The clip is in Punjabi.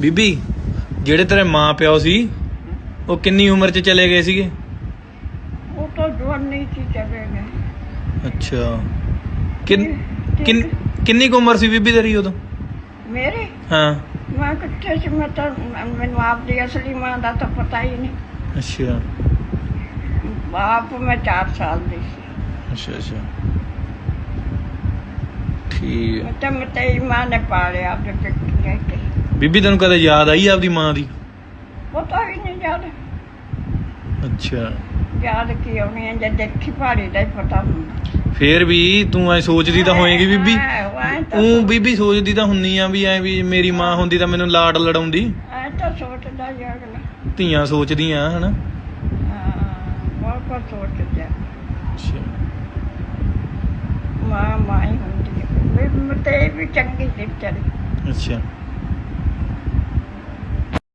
ਬੀਬੀ ਜਿਹੜੇ ਤੇਰੇ ਮਾਂ ਪਿਓ ਸੀ ਉਹ ਕਿੰਨੀ ਉਮਰ 'ਚ ਚਲੇ ਗਏ ਸੀਗੇ? ਉਹ ਤਾਂ ਜਵਾਨੀ ਚ ਹੀ ਚਲੇ ਗਏ। ਅੱਛਾ। ਕਿੰਨ ਕਿੰਨ ਕਿੰਨੀ ਕੁ ਉਮਰ ਸੀ ਬੀਬੀ ਤੇਰੀ ਉਦੋਂ? ਮੇਰੇ? ਹਾਂ। ਮੈਂ ਕਿੱਥੇ ਸੀ? ਮੈਂ ਤਾਂ ਮੈਨੂੰ ਆਪਦੀ ਅਸਲੀ ਮਾਂ ਦਾ ਤਾਂ ਪਤਾ ਹੀ ਨਹੀਂ। ਅੱਛਾ। ਬਾਪ ਮੈਂ 4 ਸਾਲ ਦੀ ਸੀ। ਅੱਛਾ ਅੱਛਾ। ਹੈ। ਮੈਂ ਤਾਂ ਮਤਈ ਮਾਂ ਨੇ ਪਾਲਿਆ ਆਪਣੇ ਪਿੱਛੇ ਰਹਿ ਕੇ। ਬੀਬੀ ਤੈਨੂੰ ਕਦੇ ਯਾਦ ਆਈ ਆਪਦੀ ਮਾਂ ਦੀ? ਪਤਾ ਹੀ ਨਹੀਂ ਯਾਦ। ਅੱਛਾ। ਯਾਦ ਕੀ ਆਉਣੀ ਹੈ ਜਦ ਦੇਖੀ ਪਹਾੜੀ ਦਾ ਹੀ ਪਤਾ ਹੁੰਦਾ। ਫੇਰ ਵੀ ਤੂੰ ਐ ਸੋਚਦੀ ਤਾਂ ਹੋਏਗੀ ਬੀਬੀ। ਐ ਤਾਂ ਉਹ ਬੀਬੀ ਸੋਚਦੀ ਤਾਂ ਹੁੰਨੀ ਆ ਵੀ ਐ ਵੀ ਮੇਰੀ ਮਾਂ ਹੁੰਦੀ ਤਾਂ ਮੈਨੂੰ ਲਾਡ ਲੜਾਉਂਦੀ। ਐ ਤਾਂ ਸੋਚਦਾ ਹੀ ਅਗਲਾ ਧੀਆਂ ਸੋਚਦੀਆਂ ਹਨਾ? ਹਾਂ ਬਹੁਤ ਕੁਝ ਸੋਚਦਾ। ਅੱਛਾ। ਮਾਂ ਮਾਂ ਹੀ ਹੁੰਦੀ ਹੈ ਵੀ ਚੰਗੀ ਸੀ ਵਿਚਾਰੀ ਅੱਛਾ।